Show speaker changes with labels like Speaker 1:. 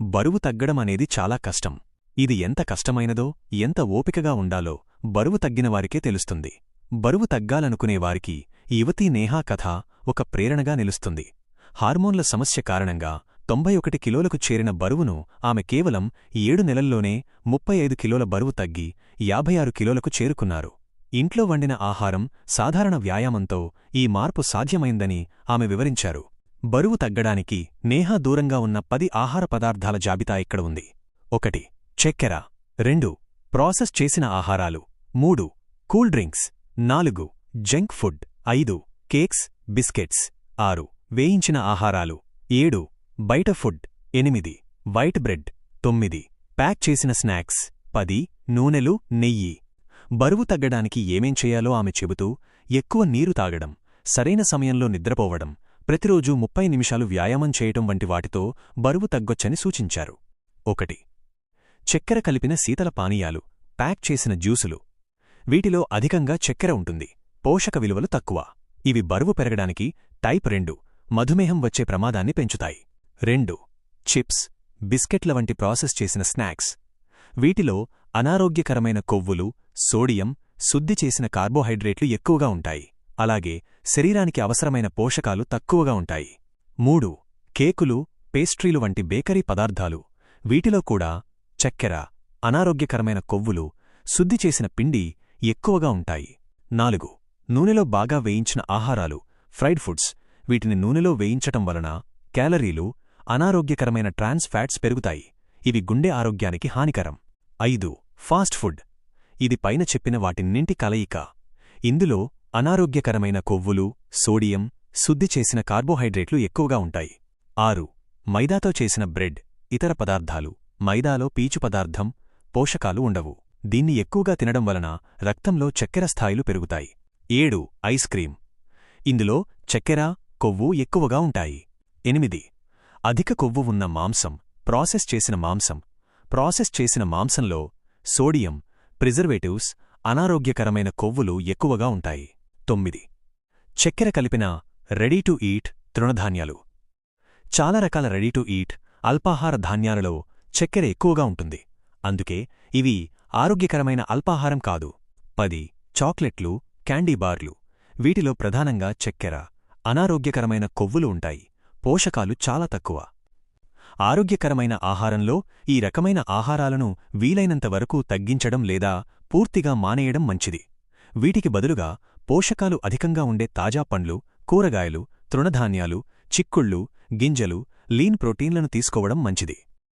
Speaker 1: బరువు తగ్గడం అనేది చాలా కష్టం. ఇది ఎంత కష్టమైనదో ఎంత ఓపికగా ఉండాలో బరువు తగ్గినవారికే తెలుస్తుంది. బరువు తగ్గాలనుకునేవారికి యువతీ నేహా కథ ఒక ప్రేరణగా నిలుస్తుంది. హార్మోన్ల సమస్య కారణంగా తొంభై ఒకటి కిలోలకు చేరిన బరువును ఆమె కేవలం ఏడు నెలల్లోనే ముప్పై ఐదు కిలోల బరువు తగ్గి యాభై ఆరు కిలోలకు చేరుకున్నారు. ఇంట్లో వండిన ఆహారం సాధారణ వ్యాయామంతో ఈ మార్పు సాధ్యమైందని ఆమె వివరించారు. బరువు తగ్గడానికి నేహా దూరంగా ఉన్న పది ఆహార పదార్థాల జాబితా ఇక్కడ ఉంది. ఒకటి చక్కెర. రెండు ప్రాసెస్ చేసిన ఆహారాలు. మూడు కూల్ డ్రింక్స్. నాలుగు జంక్ ఫుడ్. ఐదు కేక్స్ బిస్కెట్స్. ఆరు వేయించిన ఆహారాలు. ఏడు బయట ఫుడ్. ఎనిమిది వైట్ బ్రెడ్. తొమ్మిది ప్యాక్ చేసిన స్నాక్స్. పది నూనెలు నెయ్యి. బరువు తగ్గడానికి ఏమేం చేయాలో ఆమె చెబుతూ ఎక్కువ నీరు తాగడం సరైన సమయంలో నిద్రపోవడం ప్రతిరోజూ ముప్పై నిమిషాలు వ్యాయామం చేయటం వంటి వాటితో బరువు తగ్గొచ్చని సూచించారు. ఒకటి. చక్కెర కలిపిన శీతల పానీయాలు ప్యాక్ చేసిన జ్యూసులు. వీటిలో అధికంగా చక్కెర ఉంటుంది పోషక విలువలు తక్కువ. ఇవి బరువు పెరగడానికి టైప్ రెండు మధుమేహం వచ్చే ప్రమాదాన్ని పెంచుతాయి. రెండు. చిప్స్ బిస్కెట్ల వంటి ప్రాసెస్ చేసిన స్నాక్స్. వీటిలో అనారోగ్యకరమైన కొవ్వులు సోడియం శుద్ధి చేసిన కార్బోహైడ్రేట్లు ఎక్కువగా ఉంటాయి. అలాగే శరీరానికి అవసరమైన పోషకాలు తక్కువగా ఉంటాయి. మూడు కేకులు పేస్ట్రీలు వంటి బేకరీ పదార్థాలు. వీటిలో కూడా చక్కెర అనారోగ్యకరమైన కొవ్వులు శుద్ధి చేసిన పిండి ఎక్కువగా ఉంటాయి. నాలుగు నూనెలో బాగా వేయించిన ఆహారాలు ఫ్రైడ్ ఫుడ్స్. వీటిని నూనెలో వేయించటం వలన క్యాలరీలు అనారోగ్యకరమైన ట్రాన్స్ ఫ్యాట్స్ పెరుగుతాయి. ఇవి గుండె ఆరోగ్యానికి హానికరం. ఐదు ఫాస్ట్ ఫుడ్. ఇది పైన చెప్పిన వాటిన్నింటి కలయిక. ఇందులో అనారోగ్యకరమైన కొవ్వులు సోడియం శుద్ధి చేసిన కార్బోహైడ్రేట్లు ఎక్కువగా ఉంటాయి. ఆరు. మైదాతో చేసిన బ్రెడ్ ఇతర పదార్థాలు మైదాలో పీచు పదార్థం పోషకాలు ఉండవు. దీన్ని ఎక్కువగా తినడం వలన రక్తంలో చక్కెర స్థాయిలు పెరుగుతాయి. ఏడు. ఐస్ క్రీం ఇందులో చక్కెర కొవ్వు ఎక్కువగా ఉంటాయి. ఎనిమిది. అధిక కొవ్వు ఉన్న మాంసం ప్రాసెస్ చేసిన మాంసం. ప్రాసెస్ చేసిన మాంసంలో సోడియం ప్రిజర్వేటివ్స్ అనారోగ్యకరమైన కొవ్వులు ఎక్కువగా ఉంటాయి. తొమ్మిది. చక్కెర కలిపిన రెడీ టు ఈట్ తృణధాన్యాలు. చాలా రకాల రెడీ టు ఈట్ అల్పాహార ధాన్యాలలో చక్కెర ఎక్కువగా ఉంటుంది. అందుకే ఇవి ఆరోగ్యకరమైన అల్పాహారం కాదు. పది చాక్లెట్లు క్యాండీ బార్లు. వీటిలో ప్రధానంగా చక్కెర అనారోగ్యకరమైన కొవ్వులు ఉంటాయి. పోషకాలు చాలా తక్కువ. ఆరోగ్యకరమైన ఆహారంలో ఈ రకమైన ఆహారాలను వీలైనంత వరకు తగ్గించడం లేదా పూర్తిగా మానేయడం మంచిది. వీటికి బదులుగా పోషకాలు అధికంగా ఉండే తాజా పండ్లు కూరగాయలు తృణధాన్యాలు చిక్కుళ్ళు గింజలు లీన్ ప్రోటీన్లను తీసుకోవడం మంచిది.